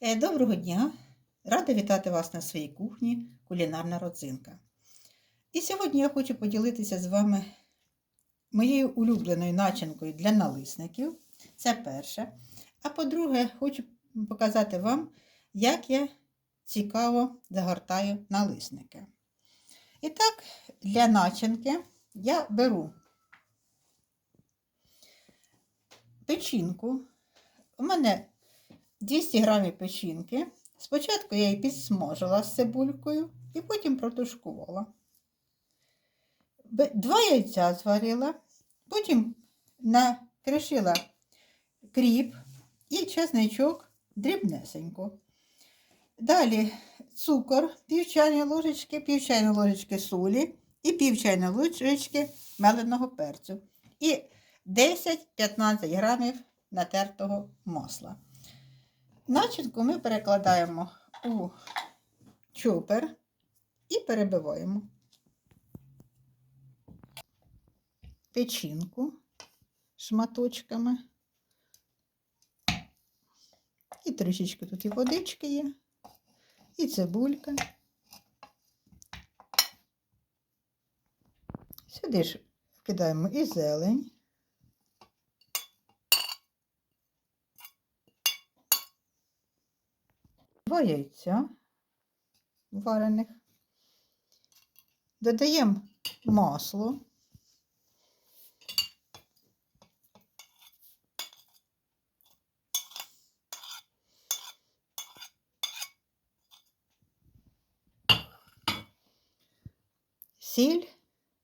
Е, Доброго дня! Рада вітати вас на своїй кухні Кулінарна родзинка. І сьогодні я хочу поділитися з вами моєю улюбленою начинкою для налисників. Це перше. А по-друге, хочу показати вам, як я цікаво загортаю налисники. І так, для начинки я беру печінку. У мене 200 грамів печінки. Спочатку я її підсмажила з цибулькою і потім протушкувала. Два яйця зварила, потім накришила кріп і чесничок дрібнесенько. Далі цукор, пів чайної ложечки, пів чайної ложечки солі і пів чайної ложечки меленого перцю. І 10-15 грамів натертого масла. Начинку ми перекладаємо у чопер і перебиваємо печінку шматочками. І трішечки тут і водички є, і цибулька. Сюди ж кидаємо і зелень. Два яйця варених. Додаємо масло. Сіль,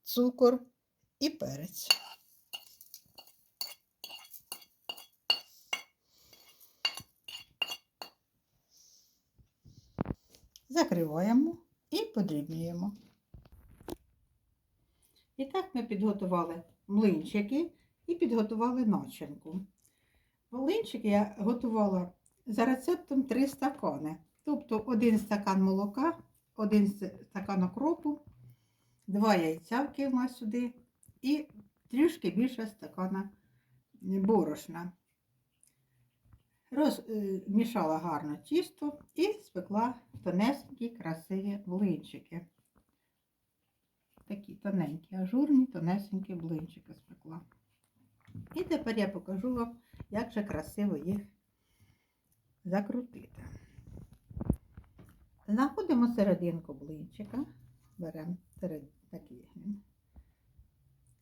цукор і перець. Закриваємо і подрібнюємо. І так ми підготували млинчики і підготували начинку. Млинчики я готувала за рецептом 3 стакани. Тобто один стакан молока, один стакан окропу, два яйця вкинула сюди і трішки більше стакана борошна. Розмішала гарно тісто і спекла тонесенькі красиві блинчики. Такі тоненькі, ажурні, тонесенькі блинчики спекла. І тепер я покажу вам, як же красиво їх закрутити. Знаходимо серединку блинчика, беремо серед такий він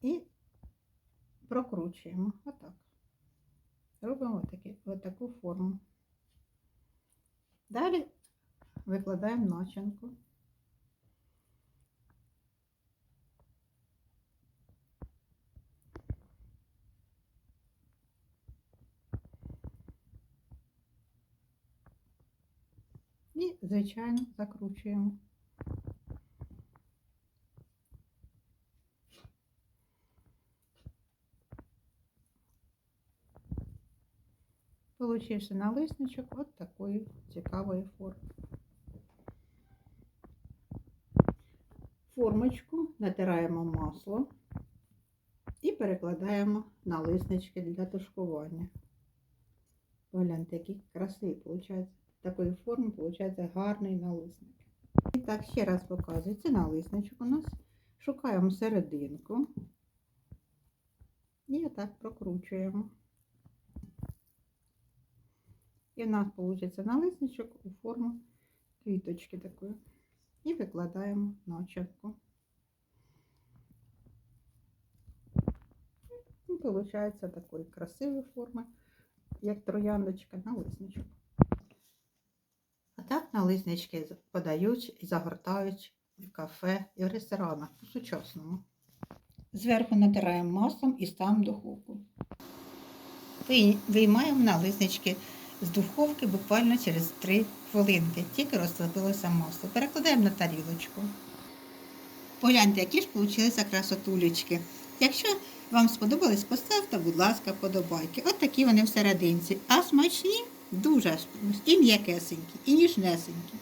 і прокручуємо отак. Робимо такі, отаку форму. Далі викладаємо начинку. І, звичайно, закручуємо. Получився налисничок от такої цікавої форми. Формочку натираємо масло і перекладаємо налиснички для тушкування. Погляньте, який красивий виходить. Такої форми виходить гарний налисник. І так, ще раз показую, це налисничок у нас. Шукаємо серединку і отак прокручуємо. І в нас вийде налисничок у форму квіточки такої. І викладаємо начинку. І виходить такої красивої форми, як трояндочка налисничок. А так налиснички подають і загортають в кафе і в ресторанах по-сучасному. Зверху натираємо маслом і ставимо в духовку. Ви- Виймаємо налиснички з духовки буквально через 3 хвилинки. Тільки розслабилося масло. Перекладаємо на тарілочку. Погляньте, які ж вийшли красотулечки. Якщо вам сподобались, поставте, будь ласка, подобайки. От такі вони всерединці. А смачні дуже і м'якесенькі, і ніжнесенькі.